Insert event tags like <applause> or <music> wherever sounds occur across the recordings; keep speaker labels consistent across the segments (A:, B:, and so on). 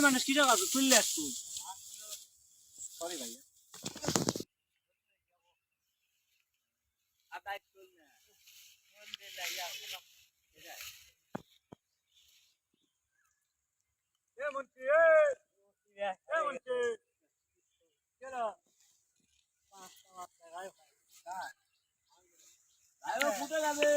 A: মন্ত্রী মানুষ কি জায়গা তুললে একটু
B: সরি ভাই
A: এ মন্ত্রী এ! এ মন্ত্রী! কেন? ফুটে যাবে।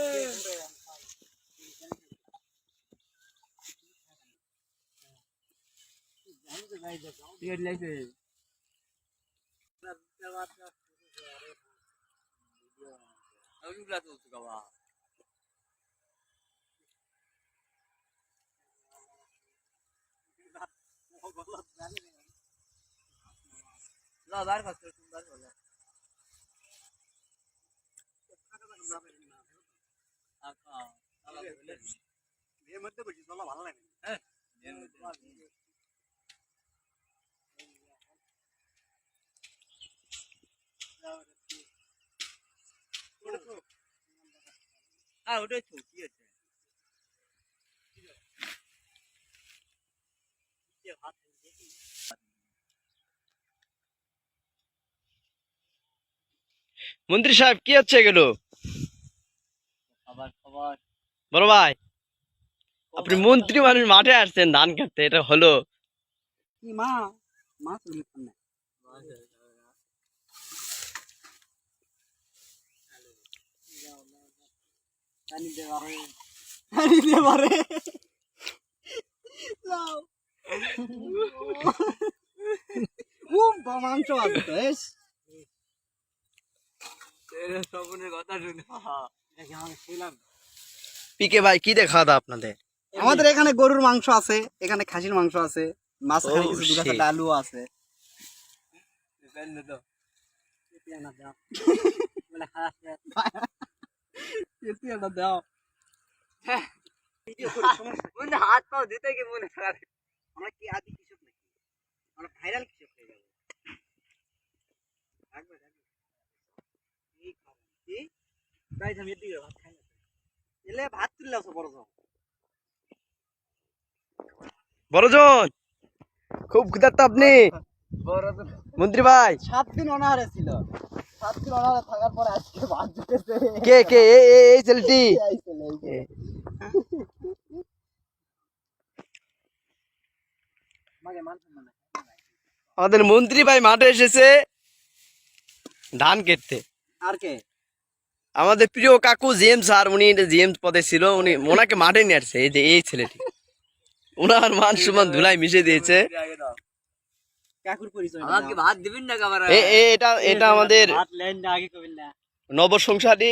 A: টিকিট লাইছে
B: Alhamdulillah tuh kawan. ला बाहर का तुम बाहर बोलो আচ্ছা আলা বলে
A: এর মধ্যে বসি চলা ভালো লাগে
B: হ্যাঁ হ্যাঁ ওটাই তো আছে
C: মন্ত্রী সাহেব কি হচ্ছে এগুলো? বড় ভাই আপনি মন্ত্রী মানুষ মাঠে আসছেন ধান কাটতে এটা হলো।
A: মা? মা মাংস ছিলাম
C: পিকে ভাই কি দেখা দাও আপনাদের?
A: আমাদের এখানে গরুর মাংস আছে এখানে খাসির মাংস আছে মাছ
C: Oh,
A: কিছু. ডালু আছে
B: তো <laughs>
A: পেটিয়াটা দাও
B: মনে হাত পাও দিতে কি মনে খারাপ
A: আমরা কি আদি কৃষক নাকি আমরা ভাইরাল কৃষক হয়ে যাব রাখবে রাখবে এই খাব কি গাইস আমি এদিকে ভাত খাই না এলে ভাত তুললে আসো বড়
C: বড়জন খুব ক্ষুধার্ত আপনি মন্ত্রী ভাই।
A: সাত দিন অনাহারে ছিল। থাকার পরে আজকে
C: কে কে? এই ছেলেটি। আমাদের মন্ত্রী ভাই মাঠে এসেছে ধান কেটতে।
A: আর কে?
C: আমাদের প্রিয় কাকু জেমস আর উনি জেমস পদে ছিল উনি ওনাকে মাঠে নিয়ে আসছে এই যে এই ছেলেটি। <laughs> ওনার মান সম্মান ধুলাই মিশে দিয়েছে।
A: কাকুর পরিচয়
B: আমাকে ভাত দিবেন না কাবার
C: এ- এ- এটা এটা আমাদের
A: ভাত লেন না আগে কবেন না।
C: নবসংসারী।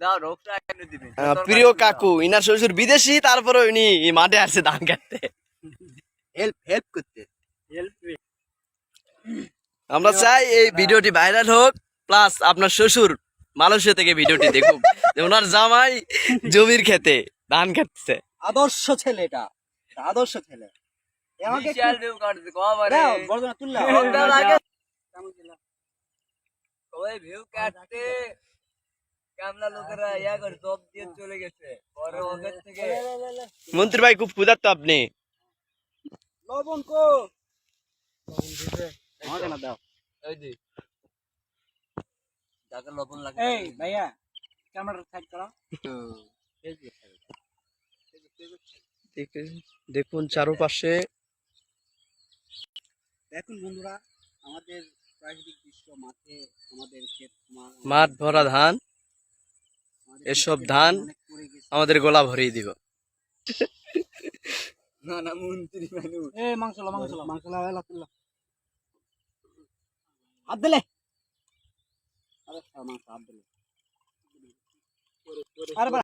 B: দাও রোগটা কেন দিবেন?
C: আহ, প্রিয় কাকু ইনার শ্বশুর বিদেশি তারপরে উনি মাঠে আসছে ধান কাটতে।
A: হেল্প হেল্প করতে। হেল্প
C: আমরা চাই এই ভিডিওটি ভাইরাল হোক প্লাস আপনার শ্বশুর মালয়েশিয়া থেকে ভিডিওটি দেখুক। ওনার জামাই জমির খেতে ধান কাটছে।
A: আদর্শ ছেলে এটা এটা আদর্শ ছেলে।
B: বিশাল ভিউ কাটছে কবারে
A: দাও, বড়জনা তুললে
B: রোগটা লাগে। ওই ভিউ কাটতে কামলা লোকেরা ইয়া করে জব দিয়ে চলে গেছে। পরে ওদের থেকে
C: মন্ত্রী ভাই খুব ক্ষুধার্ত আপনি।
A: লবণ কো আমাকে না দাও।
B: ওই যে। যাকে লবণ লাগে
A: এই ভাইয়া ক্যামেরা সাইড করো।
C: দেখুন চারপাশে
A: দেখুন বন্ধুরা আমাদের প্রাকৃতিক দৃশ্য মাঠে আমাদের ক্ষেত
C: মাঠ ভরা ধান এসব ধান। আমাদের গোলা ভরিয়ে দিব।
B: না না মন্ত্রী মানুষ।
A: এ মাংস লো মাংস লো মাংস লো এলা তুললো হাত দিলে আরে মাংস হাত দিলে আরে